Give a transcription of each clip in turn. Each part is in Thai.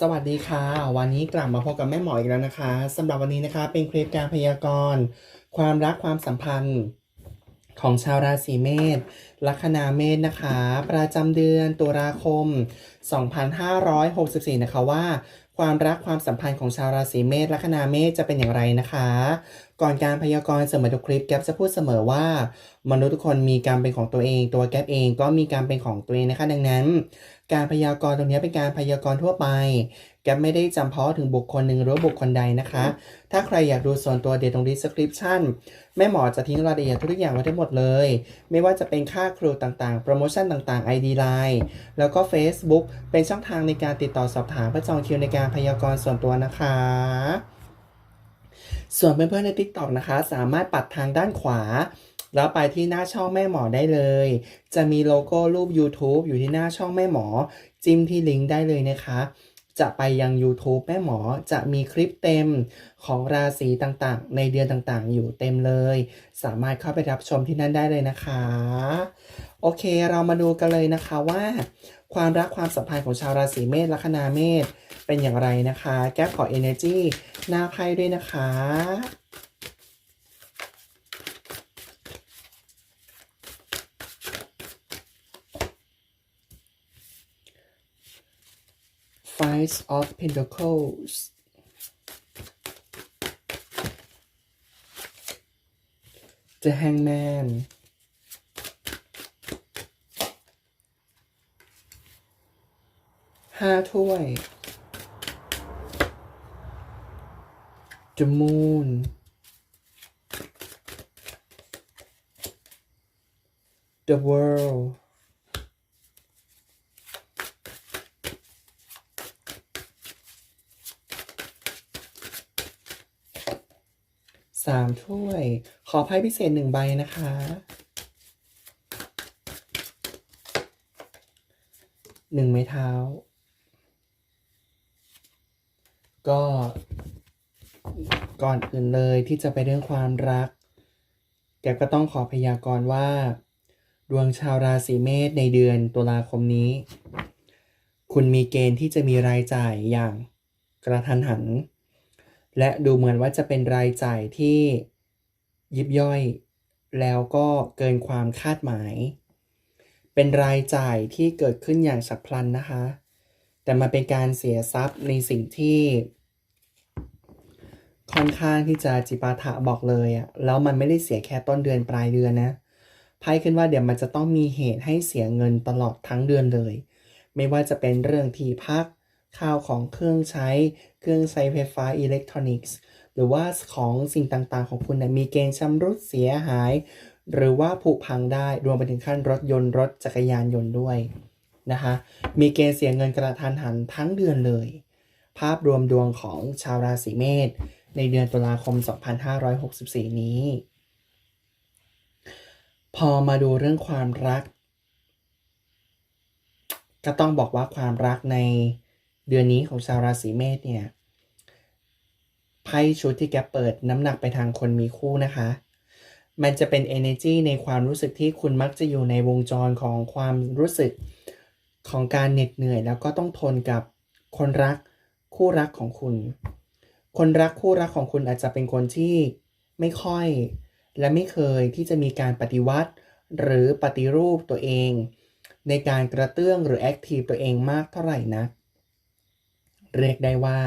สวัสดีค่ะ วันนี้กลับมาพบกับแม่หมออีกแล้วนะคะสำหรับวันนี้นะคะ เป็นคลิปการพยากรณ์ ความรักความสัมพันธ์ ของชาวราศีเมษลัคนาเมษนะคะ ประจำเดือนตุลาคม 2564 นะคะว่า ความรักความสัมพันธ์ของชาวราศีเมษลัคนาเมษจะเป็นอย่างไรนะคะ ก่อนการพยากรณ์เสมอทุกคลิปแก๊ปจะพูดเสมอว่า มนุษย์ทุกคนมีการเป็นของตัวเอง ตัวแก๊ปเองก็มีการเป็นของตัวเองนะคะ ดังนั้น การพยากรณ์ตรงนี้เป็นการพยากรณ์ทั่วไป แก๊ปไม่ได้จำเพาะถึงบุคคลหนึ่งหรือบุคคลใดนะคะ ถ้าใครอยากดูส่วนตัวเดี๋ยวตรง description แม่หมอจะทิ้งรายละเอียดทุกอย่างไว้ทั้งหมดเลย ไม่ว่าจะเป็นค่าครูต่างๆ โปรโมชั่นต่างๆ ID Line แล้วก็ Facebook เป็นช่องทางในการติดต่อสอบถามเพื่อจองคิวในการพยากรณ์ส่วนตัวนะคะส่วนเพื่อนๆใน TikTok นะคะ สามารถปัดทางด้านขวา แล้วไปที่หน้าช่องแม่หมอได้เลย จะมีโลโก้รูป YouTube อยู่ที่หน้าช่องแม่หมอ จิ้มที่ลิงก์ได้เลยนะคะ จะไปยัง YouTube แม่หมอจะมีคลิปเต็มของราศีต่างๆ ในเดือนต่างๆ อยู่เต็มเลย สามารถเข้าไปรับชมที่นั่นได้เลยนะคะ โอเคเรามาดูกันเลยนะคะว่า ความรักความสัมพันธ์ของชาวราศีเมษลัคนาเมษเป็นอย่างไรนะคะ แก้ขอ energy หน้าไพ่ด้วยนะคะ Five of Pentacles The Hangman ห้าถ้วย The Moon The World สามถ้วย ขอไพ่พิเศษหนึ่งใบนะคะ หนึ่งไม้เท้า ก็ก่อนอื่นเลยที่จะไปเรื่องความรัก แกก็ต้องขอพยากรณ์ว่า ดวงชาวราศีเมษในเดือนตุลาคมนี้ คุณมีเกณฑ์ที่จะมีรายจ่ายอย่างกระทันหัน และดูเหมือนว่าจะเป็นรายจ่ายที่ยิบย่อย แล้วก็เกินความคาดหมาย เป็นรายจ่ายที่เกิดขึ้นอย่างฉับพลันนะคะ แต่มันเป็นการเสียทรัพย์ในสิ่งที่ ค่อนข้างที่จะจิปาถะบอกเลยอะแล้วมันไม่ได้เสียแค่ต้นเดือนปลายเดือนนะไพ่ขึ้นว่าเดี๋ยวมันจะต้องมีเหตุให้เสียเงินตลอดทั้งเดือนเลย ไม่ว่าจะเป็นเรื่องที่พักข้าวของเครื่องใช้ เครื่องใช้ไฟฟ้าอิเล็กทรอนิกส์ หรือว่าของสิ่งต่างๆ ของคุณนะมีเกณฑ์ชำรุดเสียหาย หรือว่าผุพังได้รวมไปถึงขั้นรถยนต์รถจักรยานยนต์ด้วยนะคะมีเกณฑ์เสียเงินกระทันหันทั้งเดือนเลย ภาพรวมดวงของชาวราศีเมษในเดือนตุลาคม 2564 นี้ พอมาดูเรื่องความรัก ก็ต้องบอกว่าความรักใน เดือนนี้ของชาวราศีเมษเนี่ยไพ่ชุดที่แกเปิดน้ำหนักไปทางคนมีคู่นะคะ มันจะเป็น energy ในความรู้สึกที่คุณมักจะอยู่ในวงจรของความรู้สึกของการเหน็ดเหนื่อย แล้วก็ต้องทนกับคนรักคู่รักของคุณ คนรักคู่รักของคุณอาจจะเป็นคนที่ไม่ค่อยและไม่เคยที่จะมีการปฏิวัติ หรือปฏิรูปตัวเอง ในการกระเตื้องหรือแอคทีฟตัวเองมากเท่าไหร่นะ เรียกได้ว่า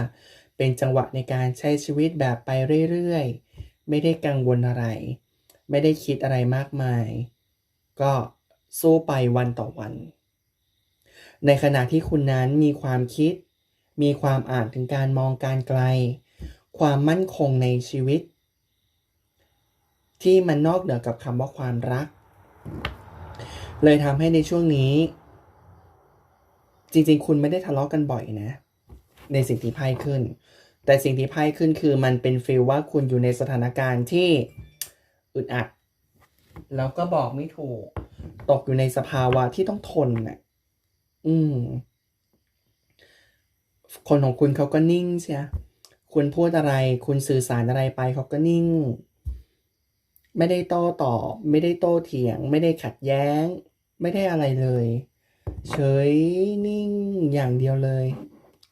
เป็นจังหวะในการใช้ชีวิตแบบไปเรื่อยๆ ไม่ได้กังวลอะไร ไม่ได้คิดอะไรมากมาย ก็สู้ไปวันต่อวัน ในขณะที่คุณนั้นมีความคิด มีความอ่านถึงการมองการไกล ความมั่นคงในชีวิต ที่มันนอกเหนือกับคำว่าความรัก เลยทำให้ในช่วงนี้ จริงๆ คุณไม่ได้ทะเลาะกันบ่อยนะ ในสิ่งที่ไพ่ขึ้น แต่สิ่งที่ไพ่ขึ้นคือมันเป็นฟีลว่าคุณอยู่ในสถานการณ์ที่อึดอัด แล้วก็บอกไม่ถูก ตกอยู่ในสภาวะที่ต้องทนน่ะ อืม คนของคุณเขาก็นิ่งใช่ไหมคุณพูดอะไร คุณสื่อสารอะไรไปเขาก็นิ่ง ไม่ได้โต้ตอบ ไม่ได้โต้เถียง ไม่ได้ขัดแย้ง ไม่ได้อะไรเลย เฉยนิ่งอย่างเดียวเลย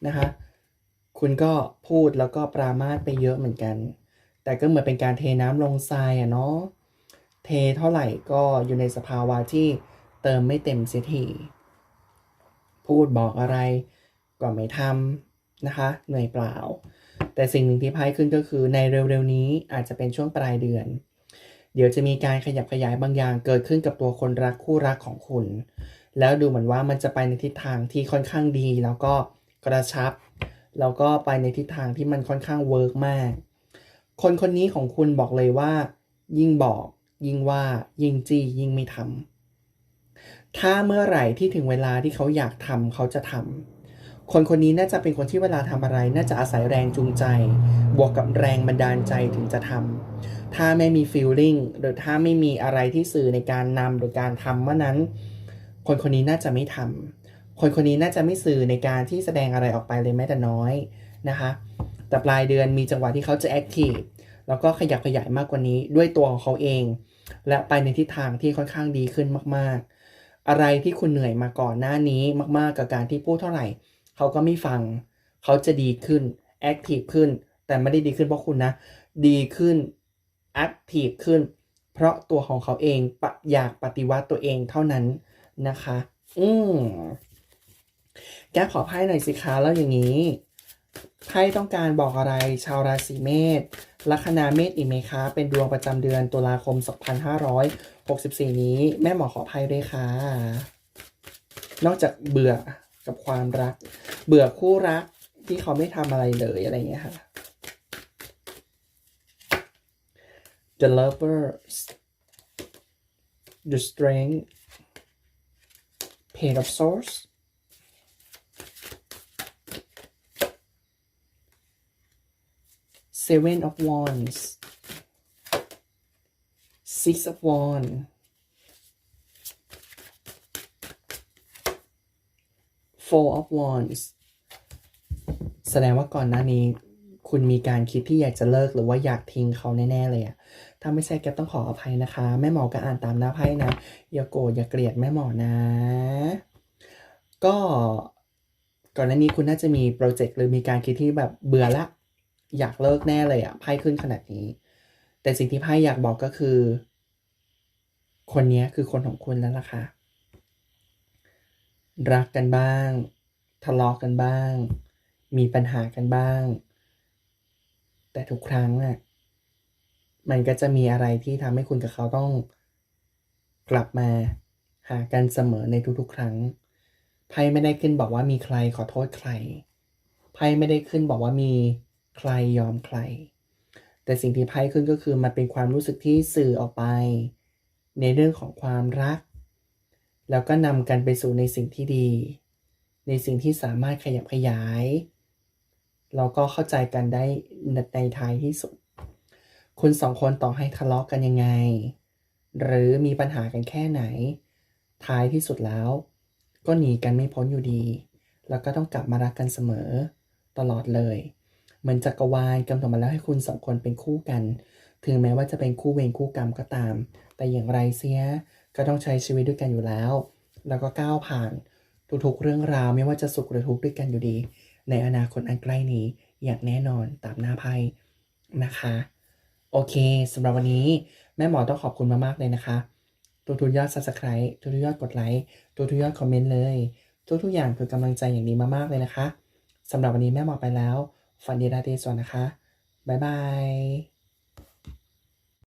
นะคะ คุณก็พูดแล้วก็ปรามาสไปเยอะเหมือนกัน แต่ก็เหมือนเป็นการเทน้ำลงทรายอะเนาะเทเท่าไหร่ก็อยู่ในสภาวะที่เติมไม่เต็มเสียทีพูดบอกอะไรก็ไม่ทำนะคะเหนื่อยเปล่า แต่สิ่งหนึ่งที่ไพ่ขึ้นก็คือในเร็วๆนี้อาจจะเป็นช่วงปลายเดือน เดี๋ยวจะมีการขยับขยายบางอย่างเกิดขึ้นกับตัวคนรักคู่รักของคุณ แล้วดูเหมือนว่ามันจะไปในทิศทางที่ค่อนข้างดีแล้วก็ กระชับ แล้วก็ไปในทิศทางที่มันค่อนข้างเวิร์กมาก คนคนนี้ของคุณบอกเลยว่า ยิ่งบอก ยิ่งว่ายิ่งจี้ยิ่งไม่ทำถ้าเมื่อไหร่ที่ถึงเวลาที่เขาอยากทำเขาจะทำคนคนนี้น่าจะเป็นคนที่เวลาทำอะไร น่าจะอาศัยแรงจูงใจ บวกกับแรงบันดาลใจถึงจะทำถ้าไม่มี feeling หรือถ้าไม่มีอะไรที่สื่อในการนำหรือการทำเมื่อนั้น คนคนนี้น่าจะไม่ทำ คนคนนี้น่าจะไม่สื่อในการที่แสดงอะไรออกไปเลยแม้แต่น้อยนะคะแต่ปลายเดือนมีจังหวะที่เขาจะ active แล้วก็ขยับขยายมากกว่านี้ด้วยตัวของเขาเอง และไปในทิศทางที่ค่อนข้างดีขึ้นมาก ๆ อะไรที่คุณเหนื่อยมาก่อนหน้านี้มาก ๆ กับการที่พูดเท่าไหร่ เขาก็ไม่ฟัง เขาจะดีขึ้น active ขึ้น แต่ไม่ได้ดีขึ้นเพราะคุณนะ ดีขึ้น active ขึ้น เพราะตัวของเขาเองอยากปฏิวัติตัวเองเท่านั้นนะคะ อืม แกขอไพ่หน่อยสิคะแล้วอย่างนี้ไพ่ต้องการบอกอะไรชาวราศีเมษลัคนาเมษอีกไหมคะ เป็นดวงประจำเดือนตุลาคม 2564 นี้ แม่หมอขอไพ่ด้วยค่ะ นอกจากเบื่อกับความรัก เบื่อคู่รักที่เขาไม่ทำอะไรเลยอะไรอย่างเงี้ยค่ะ The lovers the strength Page of Swords Seven of Wands Six of Wands Four of Wands แสดงว่าก่อนหน้านี้คุณมีการคิดที่อยากจะเลิกหรือว่าอยากทิ้งเขาแน่ ๆ เลยอะถ้าไม่ใช่แกต้องขออภัยนะคะ แม่หมอก็อ่านตามหน้าไพ่นะ อย่าโกรธอย่าเกลียดแม่หมอนะ ก็ก่อนหน้านี้คุณน่าจะมีโปรเจกต์หรือมีการคิดที่แบบเบื่อละ อยากเลิกแน่เลยอะไพ่ขึ้นขนาดนี้ แต่สิ่งที่ไพ่อยากบอกก็คือ คนนี้คือคนของคุณแล้วล่ะค่ะ รักกันบ้าง ทะเลาะกันบ้าง มีปัญหากันบ้าง แต่ทุกครั้งอะมันก็จะมีอะไรที่ทำให้คุณกับเขาต้องกลับมาหากันเสมอในทุกๆ ครั้ง ไพ่ไม่ได้ขึ้นบอกว่ามีใครขอโทษใคร ไพ่ไม่ได้ขึ้นบอกว่ามี ใครยอมใคร แต่สิ่งที่ไพ่ขึ้นก็คือมันเป็นความรู้สึกที่สื่อออกไป ในเรื่องของความรัก แล้วก็นำกันไปสู่ในสิ่งที่ดี ในสิ่งที่สามารถขยับขยายแล้วก็เข้าใจกันได้ในท้ายที่สุด คุณสองคนต่อให้ทะเลาะกันยังไง หรือมีปัญหากันแค่ไหน ท้ายที่สุดแล้ว ก็หนีกันไม่พ้นอยู่ดี แล้วก็ต้องกลับมารักกันเสมอตลอดเลย เหมือนจักรวาลกำหนดมาแล้วให้คุณสองคนเป็นคู่กัน ถึงแม้ว่าจะเป็นคู่เวรคู่กรรมก็ตาม แต่อย่างไรเสียก็ต้องใช้ชีวิตด้วยกันอยู่แล้ว แล้วก็ก้าวผ่านทุกๆเรื่องราวไม่ว่าจะสุขหรือทุกข์ด้วยกันอยู่ดี ในอนาคตอันใกล้นี้อย่างแน่นอนตามหน้าไพ่นะคะ โอเคสำหรับวันนี้แม่หมอต้องขอบคุณมากๆเลยนะคะทุกยอด subscribe ทุกยอดกดไลค์ทุกยอดคอมเมนต์เลย ทุกๆอย่างคือกำลังใจอย่างดีมากๆเลยนะคะสำหรับวันนี้แม่หมอไปแล้ว ฝันดีราตรีสวัสดิ์นะคะ บ๊ายบาย